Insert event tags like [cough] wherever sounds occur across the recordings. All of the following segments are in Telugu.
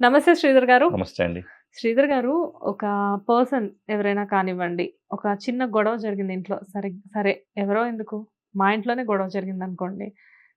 నమస్తే శ్రీధర్ గారు. నమస్తే అండి. శ్రీధర్ గారు ఒక పర్సన్ ఎవరైనా కానివ్వండి ఒక చిన్న గొడవ జరిగింది ఇంట్లో సరే సరే ఎవరో ఎందుకు? మా ఇంట్లోనే గొడవ జరిగింది అనుకోండి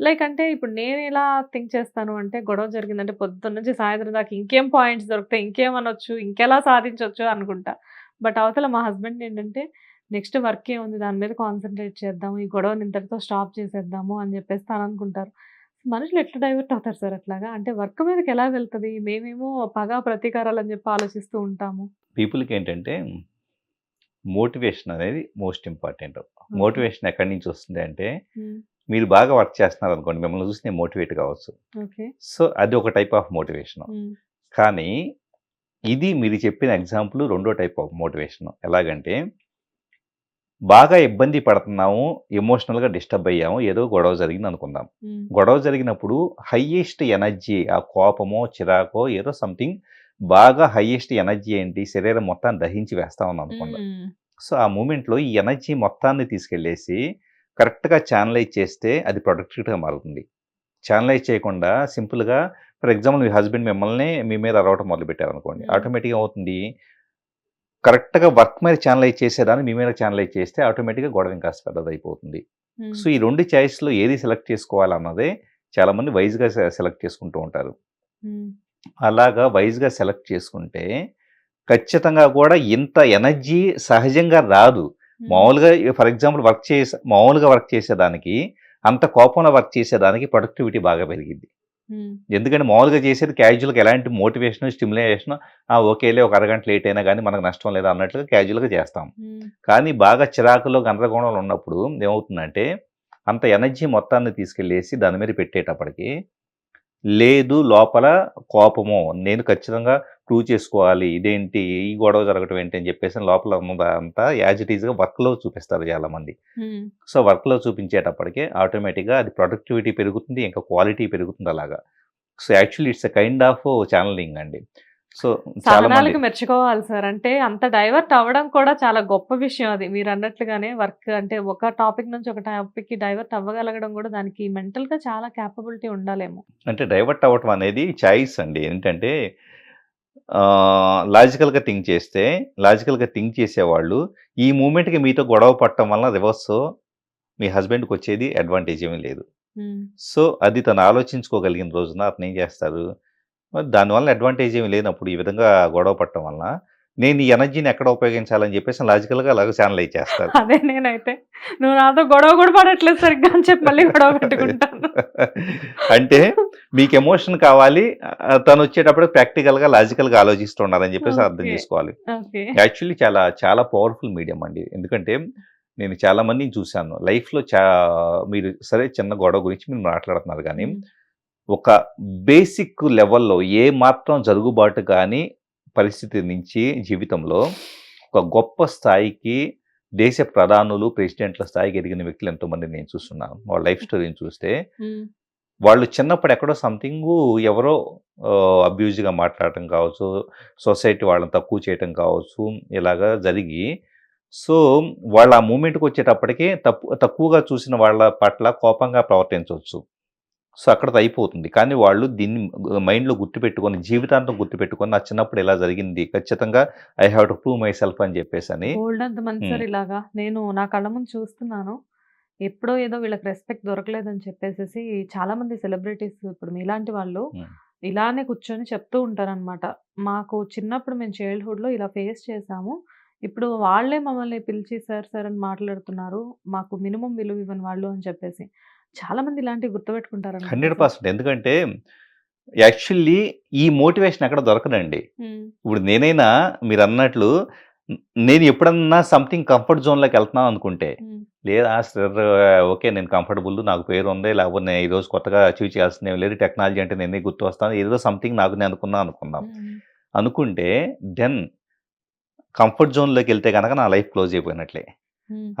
లైక్ అంటే ఇప్పుడు నేను ఎలా థింక్ చేస్తాను అంటే గొడవ జరిగిందంటే పొద్దున్న నుంచి సాయంత్రం దాకా ఇంకేం పాయింట్స్ దొరుకుతాయి ఇంకేం అనొచ్చు ఇంకెలా సాధించవచ్చు అనుకుంటా. బట్ అవతల మా హస్బెండ్ ఏంటంటే నెక్స్ట్ వర్క్ ఏముంది? దాని మీద కాన్సన్ట్రేట్ చేద్దాము ఈ గొడవని ఇంతటితో స్టాప్ చేసేద్దాము అని చెప్పేసి తను అనుకుంటారు మనుషులు ఎట్లా డైవర్ట్ అవుతారు సార్ అట్లాగా? అంటే వర్క్ మీదకి ఎలా వెళ్తుంది? మేమేమో పగ ప్రతీకారాలు అని చెప్పి ఆలోచిస్తూ ఉంటాము. పీపుల్కి ఏంటంటే మోటివేషన్ అనేది మోస్ట్ ఇంపార్టెంట్. మోటివేషన్ ఎక్కడి నుంచి వస్తుంది అంటే మీరు బాగా వర్క్ చేస్తున్నారు అనుకోండి మిమ్మల్ని చూసి నేను మోటివేట్ కావచ్చు. సో అది ఒక టైప్ ఆఫ్ మోటివేషన్ కానీ ఇది మీరు చెప్పిన ఎగ్జాంపుల్ రెండో టైప్ ఆఫ్ మోటివేషన్ ఎలాగంటే బాగా ఇబ్బంది పడుతున్నాము ఎమోషనల్గా డిస్టర్బ్ అయ్యాము ఏదో గొడవ జరిగింది అనుకుందాం గొడవ జరిగినప్పుడు హయ్యెస్ట్ ఎనర్జీ ఆ కోపమో చిరాకో ఏదో సంథింగ్ బాగా హయ్యెస్ట్ ఎనర్జీ ఏంటి శరీరం మొత్తాన్ని దహించి వేస్తామని అనుకుందాం సో ఆ మూమెంట్లో ఈ ఎనర్జీ మొత్తాన్ని తీసుకెళ్ళేసి కరెక్ట్గా ఛానలైజ్ చేస్తే అది ప్రొడక్టివ్గా మారుతుంది. ఛానలైజ్ చేయకుండా సింపుల్గా ఫర్ ఎగ్జాంపుల్ మీ హస్బెండ్ మిమ్మల్ని మీ మీద అరవటం మొదలుపెట్టారు అనుకోండి. ఆటోమేటిక్గా అవుతుంది. కరెక్ట్గా వర్క్ మీద ఛానలైజ్ చేసేదాన్ని మీ మీద ఛానలైజ్ చేస్తే ఆటోమేటిక్గా గొడవ ఇంకా పెద్దది అయిపోతుంది సో ఈ రెండు చాయిస్లో ఏది సెలెక్ట్ చేసుకోవాలన్నదే చాలామంది వైజ్గా సెలెక్ట్ చేసుకుంటూ ఉంటారు. అలాగా వైజ్గా సెలెక్ట్ చేసుకుంటే ఖచ్చితంగా కూడా ఇంత ఎనర్జీ సహజంగా రాదు. మామూలుగా ఫర్ ఎగ్జాంపుల్ వర్క్ చేసే మామూలుగా వర్క్ చేసేదానికి అంత కోపంలో వర్క్ చేసేదానికి ప్రొడక్టివిటీ బాగా పెరిగింది ఎందుకంటే మామూలుగా చేసేది క్యాజువల్గా ఎలాంటి మోటివేషన్ స్టిమ్యులేషన్ ఓకేలే ఒక అరగంట లేట్ అయినా కానీ మనకు నష్టం లేదా అన్నట్లుగా క్యాజువల్గా చేస్తాం. కానీ బాగా చిరాకులో గందరగోళంలో ఉన్నప్పుడు ఏమవుతుందంటే అంత ఎనర్జీ మొత్తాన్ని తీసుకెళ్ళేసి దాని మీద పెట్టేటప్పటికి లేదు లోపల కోపము. నేను ఖచ్చితంగా ప్రూవ్ చేసుకోవాలి. ఇదేంటి? ఈ గొడవ జరగటం ఏంటి? అని చెప్పేసి లోపల ఉన్నదంతా యాజ్ ఇట్ ఈస్గా వర్క్లో చూపిస్తారు చాలామంది. సో వర్క్లో చూపించేటప్పటికే ఆటోమేటిక్గా అది ప్రొడక్టివిటీ పెరుగుతుంది ఇంకా క్వాలిటీ పెరుగుతుంది అలాగా. So actually it's a kind of channeling అండి. సో సహనాలకు మెచ్చుకోవాలి సార్. అంటే అంత డైవర్ట్ అవ్వడం కూడా చాలా గొప్ప విషయం అది. మీరు అన్నట్లుగానే వర్క్ అంటే ఒక టాపిక్ నుంచి ఒక టాపిక్కి డైవర్ట్ అవ్వగలగడం కూడా దానికి మెంటల్గా చాలా క్యాపబిలిటీ ఉండాలేమో. అంటే డైవర్ట్ అవ్వటం అనేది చాయిస్ అండి. ఏంటంటే లాజికల్గా థింక్ చేస్తే లాజికల్గా థింక్ చేసేవాళ్ళు ఈ మూమెంట్కి మీతో గొడవ పడటం వల్ల రివర్స్ మీ హస్బెండ్కి వచ్చేది అడ్వాంటేజ్ ఏమీ లేదు. సో అది తను ఆలోచించుకోగలిగిన రోజున అతను ఏం చేస్తారు? మరి దానివల్ల అడ్వాంటేజ్ ఏమి లేనప్పుడు ఈ విధంగా గొడవ పడటం వల్ల నేను ఈ ఎనర్జీని ఎక్కడ ఉపయోగించాలని చెప్పేసి లాజికల్గా అలాగ ఛానలైజ్ చేస్తారు అదే నేనైతే. నువ్వు నాతో గొడవ కూడా పడట్లేదు సరిగ్గా అని చెప్పి మళ్ళీ గొడవ పెట్టుకుంటాను. [laughs] అంటే మీకు ఎమోషన్ కావాలి తను వచ్చేటప్పుడు ప్రాక్టికల్గా లాజికల్గా ఆలోచిస్తున్నారని చెప్పేసి అర్థం. చేసుకోవాలి. యాక్చువల్లీ చాలా చాలా పవర్ఫుల్ మీడియం అండి. ఎందుకంటే నేను చాలా మందిని చూశాను. లైఫ్లో చా మీరు సరే చిన్న గొడవ గురించి మీరు మాట్లాడుతున్నారు కానీ ఒక బేసిక్ లెవెల్లో ఏ మాత్రం జరుగుబాటు కానీ పరిస్థితి నుంచి జీవితంలో ఒక గొప్ప స్థాయికి దేశ ప్రధానులు ప్రెసిడెంట్ల స్థాయికి ఎదిగిన వ్యక్తులు ఎంతోమంది నేను చూస్తున్నాను. వాళ్ళ లైఫ్ స్టోరీని చూస్తే వాళ్ళు చిన్నప్పుడు ఎక్కడో సంథింగ్ ఎవరో అబ్యూజ్గా మాట్లాడటం కావచ్చు సొసైటీ వాళ్ళని తక్కువ చేయటం కావచ్చు ఇలాగా జరిగి సో వాళ్ళ ఆ మూమెంట్కి వచ్చేటప్పటికి తప్పు తక్కువగా చూసిన వాళ్ళ పట్ల కోపంగా ప్రవర్తించవచ్చు. సో అక్కడతో అయిపోతుంది. కానీ వాళ్ళు దీన్ని మైండ్లో గుర్తుపెట్టుకొని జీవితాంతం గుర్తుపెట్టుకొని నా చిన్నప్పుడు ఇలా జరిగింది ఖచ్చితంగా I have to prove myself అని చెప్పేసి అని ఇలాగా. నేను నా కళ్ళ ముందు చూస్తున్నాను. ఎప్పుడో ఏదో వీళ్ళకి రెస్పెక్ట్ దొరకలేదని చెప్పేసి చాలా మంది సెలబ్రిటీస్ ఇప్పుడు మీలాంటి వాళ్ళు. ఇలానే కూర్చొని చెప్తూ ఉంటారనమాట మాకు చిన్నప్పుడు మేము చైల్డ్హుడ్లో ఇలా ఫేస్ చేసాము ఇప్పుడు వాళ్ళే మమ్మల్ని పిలిచి సార్ సార్ అని మాట్లాడుతున్నారు. మాకు మినిమం విలువ ఇవ్వని వాళ్ళు అని చెప్పేసి. చాలా మంది ఇలాంటివి గుర్తుపెట్టుకుంటారు హండ్రెడ్ పర్సెంట్. ఎందుకంటే యాక్చువల్లీ ఈ మోటివేషన్ ఎక్కడ దొరకదండి. ఇప్పుడు నేనైనా మీరు అన్నట్లు నేను ఎప్పుడన్నా సంథింగ్ కంఫర్ట్ జోన్లోకి వెళ్తున్నాను అనుకుంటే లేదా సార్ ఓకే నేను కంఫర్టబుల్ నాకు పేరు ఉంది లేకపోతే నేను ఈరోజు కొత్తగా అచీవ్ చేయాల్సింది ఏమీ లేదు టెక్నాలజీ అంటే నేనే గుర్తు వస్తాను ఏదో సంథింగ్ నాకు నేను అనుకున్నా అనుకుందాం. అనుకుంటే దెన్ కంఫర్ట్ జోన్లోకి వెళ్తే కనుక నా లైఫ్ క్లోజ్ అయిపోయినట్లే.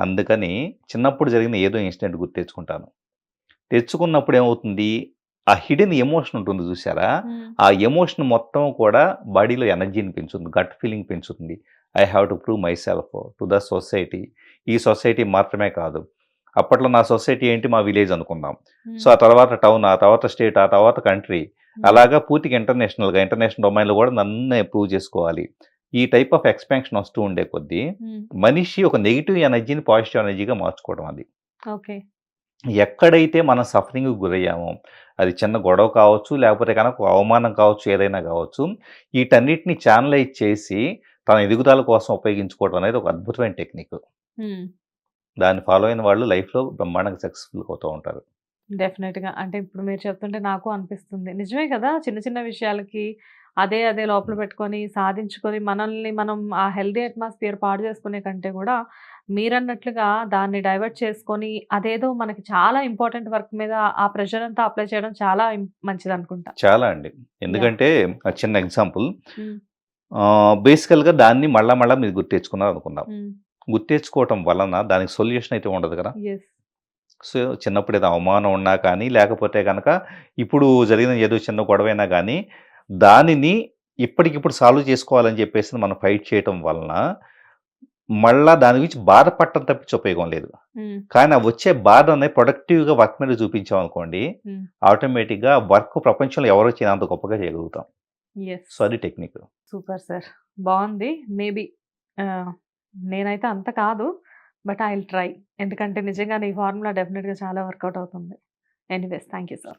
అందుకని చిన్నప్పుడు జరిగిన ఏదో ఇన్సిడెంట్ గుర్తు తెచ్చుకుంటాను. తెచ్చుకున్నప్పుడు ఏమవుతుంది? ఆ హిడెన్ ఎమోషన్ ఉంటుంది చూసారా ఆ ఎమోషన్ మొత్తం కూడా బాడీలో ఎనర్జీని పెంచుతుంది గట్ ఫీలింగ్ పెంచుతుంది. I have to prove myself to the society. ఈ సొసైటీ మాత్రమే కాదు. అప్పట్లో నా సొసైటీ ఏంటి? మా విలేజ్ అనుకుందాం. సో ఆ తర్వాత టౌన్ ఆ తర్వాత స్టేట్ ఆ తర్వాత కంట్రీ. అలాగా పూర్తిగా ఇంటర్నేషనల్గా ఇంటర్నేషనల్ డొమైన్లో కూడా నన్ను ప్రూవ్ చేసుకోవాలి. ఈ టైప్ ఆఫ్ ఎక్స్పాన్షన్ వస్తూ ఉండే కొద్దీ మనిషి ఒక నెగిటివ్ ఎనర్జీని పాజిటివ్ ఎనర్జీగా మార్చుకోవడం అది. ఓకే. ఎక్కడైతే మనం సఫరింగ్ గురయ్యామో అది చిన్న గొడవ కావచ్చు లేకపోతే కనుక అవమానం కావచ్చు ఏదైనా కావచ్చు వీటన్నిటిని ఛానలైజ్ చేసి తన ఎదుగుదల కోసం ఉపయోగించుకోవడం అనేది ఒక అద్భుతమైన టెక్నిక్. దాన్ని ఫాలో అయిన వాళ్ళు లైఫ్లో బ్రహ్మాండంగా సక్సెస్ఫుల్ అవుతూ ఉంటారు. డెఫినెట్గా అంటే ఇప్పుడు మీరు చెప్తుంటే నాకు అనిపిస్తుంది. నిజమే కదా! చిన్న చిన్న విషయాలకి అదే అదే లోపల పెట్టుకొని సాధించుకొని మనల్ని మనం ఆ హెల్దీ అట్మాస్ఫియర్ పాడు చేసుకునే కంటే కూడా మీరన్నట్లుగా దాన్ని డైవర్ట్ చేసుకొని అదేదో మనకి చాలా ఇంపార్టెంట్ వర్క్ మీద ఆ ప్రెషర్ అంతా అప్లై చేయడం చాలా మంచిది అనుకుంటా. చాలా అండి. ఎందుకంటే ఆ చిన్న ఎగ్జాంపుల్ బేసికల్గా దాన్ని మళ్ళా మళ్ళా మీరు గుర్తెచ్చుకున్నారు అనుకుందాం. ఉమ్, గుర్తెచ్చుకోవటం వలన దానికి సొల్యూషన్ అయితే ఉండదు కదా? సో చిన్నప్పుడు ఏదో అవమానం ఉన్నా కానీ లేకపోతే కనుక ఇప్పుడు జరిగిన ఏదో చిన్న గొడవైనా కానీ దానిని ఇప్పటికిప్పుడు సాల్వ్ చేసుకోవాలని చెప్పేసి మనం ఫైట్ చేయటం వలన మళ్ళా దాని గురించి బాధపడటం తప్పించి ఉపయోగం లేదు. కానీ ఆ వచ్చే బాధ అనేది ప్రొడక్టివ్గా వర్క్ మీద చూపించాం అనుకోండి. ఆటోమేటిక్గా వర్క్ ప్రపంచంలో ఎవరు వచ్చినా అంత గొప్పగా చేయగలుగుతాం. Yes. సో అది టెక్నిక్. Super sir. బాగుంది. మేబీ నేనైతే అంత కాదు బట్ ఐ విల్ ట్రై. ఎందుకంటే నిజంగా ఈ ఫార్ములా డెఫినెట్గా చాలా వర్కౌట్ అవుతుంది. Anyways thank you sir